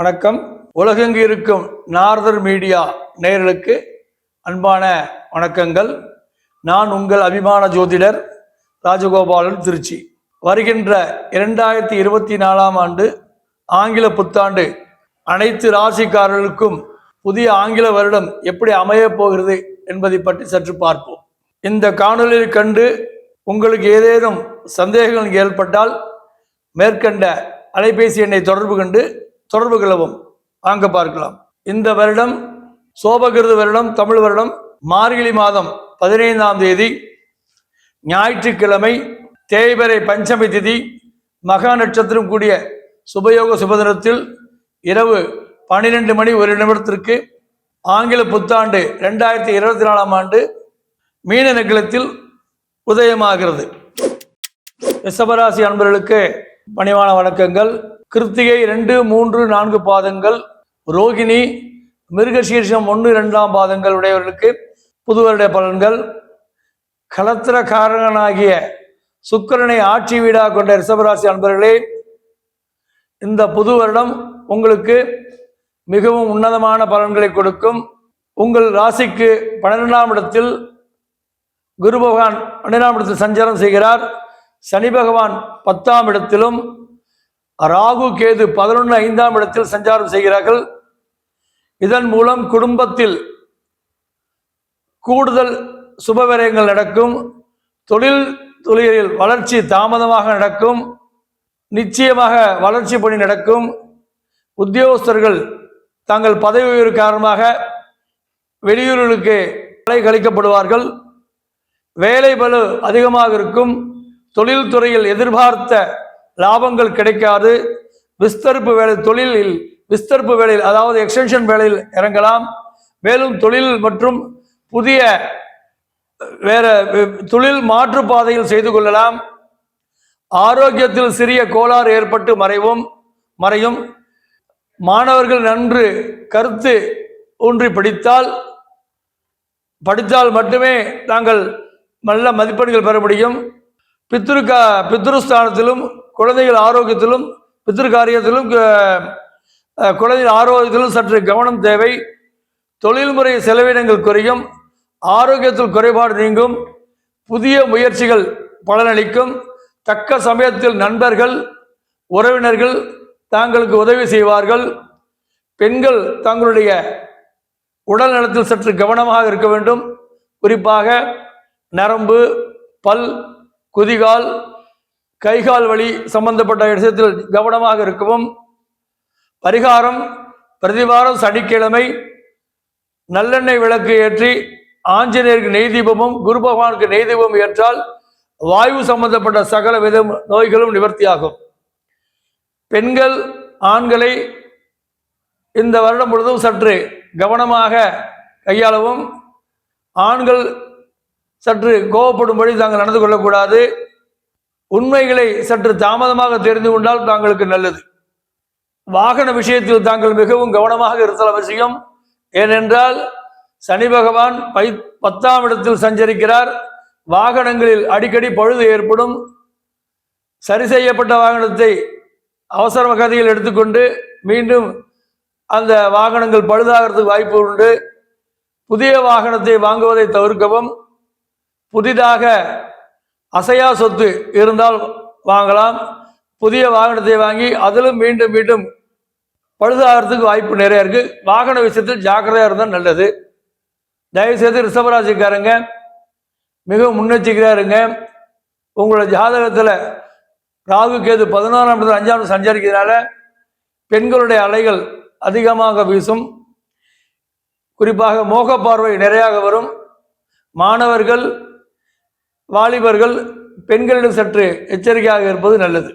வணக்கம். உலகெங்கு இருக்கும் நார்தர் மீடியா நேயர்களுக்கு அன்பான வணக்கங்கள். நான் உங்கள் அபிமான ஜோதிடர் ராஜகோபாலன் திருச்சி. வருகின்ற இரண்டாயிரத்தி இருபத்தி நாலாம் ஆண்டு ஆங்கில புத்தாண்டு அனைத்து ராசிக்காரர்களுக்கும் புதிய ஆங்கில வருடம் எப்படி அமையப் போகிறது என்பதை பற்றி சற்று பார்ப்போம். இந்த காணொலியில் கண்டு உங்களுக்கு ஏதேனும் சந்தேகங்கள் ஏற்பட்டால் மேற்கண்ட அலைபேசி எண்ணை தொடர்பு கொண்டு தொடர்பு கொள்ளவும். வாங்க பார்க்கலாம். இந்த வருடம் சோபகிருத வருடம் தமிழ் வருடம் மார்கழி மாதம் பதினைந்தாம் தேதி ஞாயிற்றுக்கிழமை தேய்பரை பஞ்சமி திதி மகா நட்சத்திரம் கூடிய சுபயோக சுபதினத்தில் இரவு பன்னிரெண்டு மணி ஒரு நிமிடத்திற்கு ஆங்கில புத்தாண்டு ரெண்டாயிரத்தி இருபத்தி நாலாம் ஆண்டு மீன நகலத்தில் உதயமாகிறது. ரிஷபராசி அன்பர்களுக்கு பணிவான வணக்கங்கள். கிருத்திகை ரெண்டு மூன்று நான்கு பாதங்கள். ரோகிணி மிருகசீர்ஷம் ஒன்று இரண்டாம் பாதங்கள் உடையவர்களுக்கு புது வருட பலன்கள். கலத்திரக்காரகனாகிய சுக்கிரனை ஆட்சி வீடாக கொண்ட ரிஷபராசி அன்பர்களே இந்த புது வருடம் உங்களுக்கு மிகவும் உன்னதமான பலன்களை கொடுக்கும். உங்கள் ராசிக்கு பன்னிரெண்டாம் இடத்தில் குரு பகவான் பன்னிரெண்டாம் இடத்தில் சஞ்சாரம் செய்கிறார். சனி பகவான் பத்தாம் இடத்திலும் ராகு கேது பதினொன்று ஐந்தாம் இடத்தில் சஞ்சாரம் செய்கிறார்கள். இதன் மூலம் குடும்பத்தில் கூடுதல் சுபவிரயங்கள் நடக்கும். தொழில் தொழிலில் வளர்ச்சி தாமதமாக நடக்கும். நிச்சயமாக வளர்ச்சி பணி நடக்கும். உத்தியோகஸ்தர்கள் தங்கள் பதவி உயர்வு காரணமாக வெளியூர்களுக்கு அலை கழிக்கப்படுவார்கள் வேலை பலு அதிகமாக இருக்கும். தொழில்துறையில் எதிர்பார்த்த லாபங்கள் கிடைக்காது. விஸ்தரிப்பு வேலை தொழிலில் விஸ்தரிப்பு வேலையில் அதாவது எக்ஸ்டென்ஷன் வேலையில் இறங்கலாம். மேலும் தொழில் மற்றும் புதிய வேற தொழில் மாற்று பாதையில் செய்து கொள்ளலாம். ஆரோக்கியத்தில் சிறிய கோளாறு ஏற்பட்டு மறைவும் மறையும். மாணவர்கள் நன்று கருத்து ஊன்றி படித்தால் படித்தால் மட்டுமே நாங்கள் நல்ல மதிப்பெண்கள் பெற முடியும். பித்ருக்கா பித்ருஸ்தானத்திலும் குழந்தைகள் ஆரோக்கியத்திலும் பித்ரு காரியத்திலும் குழந்தைகள் ஆரோக்கியத்திலும் சற்று கவனம் தேவை. தொழில்முறை செலவினங்கள் குறையும். ஆரோக்கியத்தில் குறைபாடு நீங்கும். புதிய முயற்சிகள் பலனளிக்கும். தக்க சமயத்தில் நண்பர்கள் உறவினர்கள் தாங்களுக்கு உதவி செய்வார்கள். பெண்கள் தங்களுடைய உடல் நலத்தில் சற்று கவனமாக இருக்க வேண்டும். குறிப்பாக நரம்பு பல் குதிகால் கைகால் வழி சம்பந்தப்பட்ட விஷயத்தில் கவனமாக இருக்கவும் பரிகாரம் பிரதிவாரம் சனிக்கிழமை நல்லெண்ணெய் விளக்கு ஏற்றி ஆஞ்சநேயருக்கு நெய் தீபமும் குரு பகவானுக்கு நெய் தீபம் ஏற்றால் வாயு சம்பந்தப்பட்ட சகல வித நோய்களும் நிவர்த்தியாகும். பெண்கள் ஆண்களை இந்த வருடம் முழுவதும் சற்று கவனமாக கையாளவும் ஆண்கள் சற்று கோவப்படும்படி தாங்கள் நடந்து கொள்ளக்கூடாது. உண்மைகளை சற்று தாமதமாக தெரிந்து கொண்டால் தாங்களுக்கு நல்லது. வாகன விஷயத்தில் தாங்கள் மிகவும் கவனமாக இருத்தல் அவசியம். ஏனென்றால் சனி பகவான் பை பத்தாம் இடத்தில் சஞ்சரிக்கிறார். வாகனங்களில் அடிக்கடி பழுது ஏற்படும். சரி செய்யப்பட்ட வாகனத்தை அவசர கதையில் எடுத்துக்கொண்டு மீண்டும் அந்த வாகனங்கள் பழுதாகிறதுக்கு வாய்ப்பு உண்டு. புதிய வாகனத்தை வாங்குவதை தவிர்க்கவும். புதிதாக அசையா சொத்து இருந்தால் வாங்கலாம். புதிய வாகனத்தை வாங்கி அதிலும் மீண்டும் மீண்டும் பழுதாகிறதுக்கு வாய்ப்பு நிறைய இருக்கு. வாகன விஷயத்தில் ஜாக்கிரதையாக இருந்தால் நல்லது. தயவுசெய்து ரிஷபராசிக்காரங்க மிகவும் முன்னெச்சரிக்கையாக இருங்க உங்களோட ஜாதகத்தில் ராகு கேது பதினோராம் இடத்துல அஞ்சாம் சஞ்சரிக்கிறதுனால பெண்களுடைய அலைகள் அதிகமாக வீசும். குறிப்பாக மோக பார்வை நிறையாக வரும். மாணவர்கள் வாலிபர்கள் பெண்களிடம் சற்று எச்சரிக்கையாக இருப்பது நல்லது.